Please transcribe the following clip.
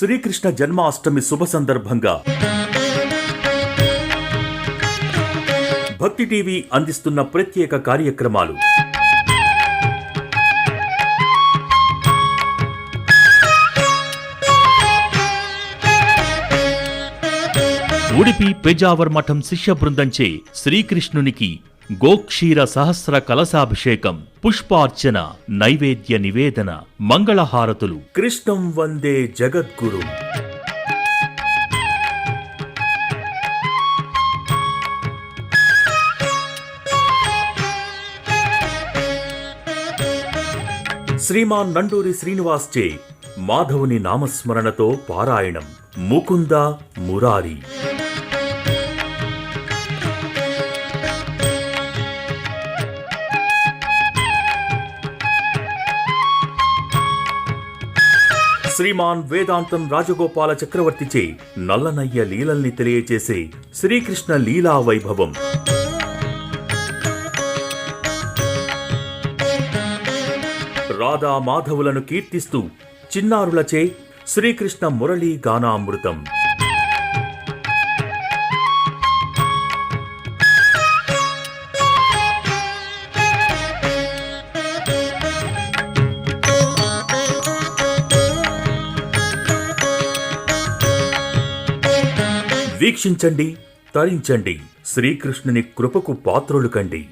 శ్రీకృష్ణ జన్మాష్టమి శుభ సందర్భంగా భక్తి టీవీ అందిస్తున్న ప్రత్యేక కార్యక్రమాలు. ఉడిపి పెజావర్ మఠం శిష్య బృందంచే శ్రీకృష్ణునికి గోక్షీర సహస్ర కలశాభిషేకం పుష్పార్చన నైవేద్య నివేదన మంగళహారతులు. కృష్ణం వందే జగద్గురు. శ్రీమాన్ నండూరి శ్రీనివాస్ చే మాధవుని నామస్మరణతో పారాయణం. ముకుంద మురారి. శ్రీమాన్ వేదాంతం రాజగోపాల చక్రవర్తిచే నల్లనయ్య లీలల్ని తెలియచేసే శ్రీకృష్ణ లీలా వైభవం. రాధా మాధవులను కీర్తిస్తూ చిన్నారులచే శ్రీకృష్ణ మురళీ గానామృతం. వీక్షించండి తరించండి. శ్రీకృష్ణుని కృపకు పాత్రులు కండి.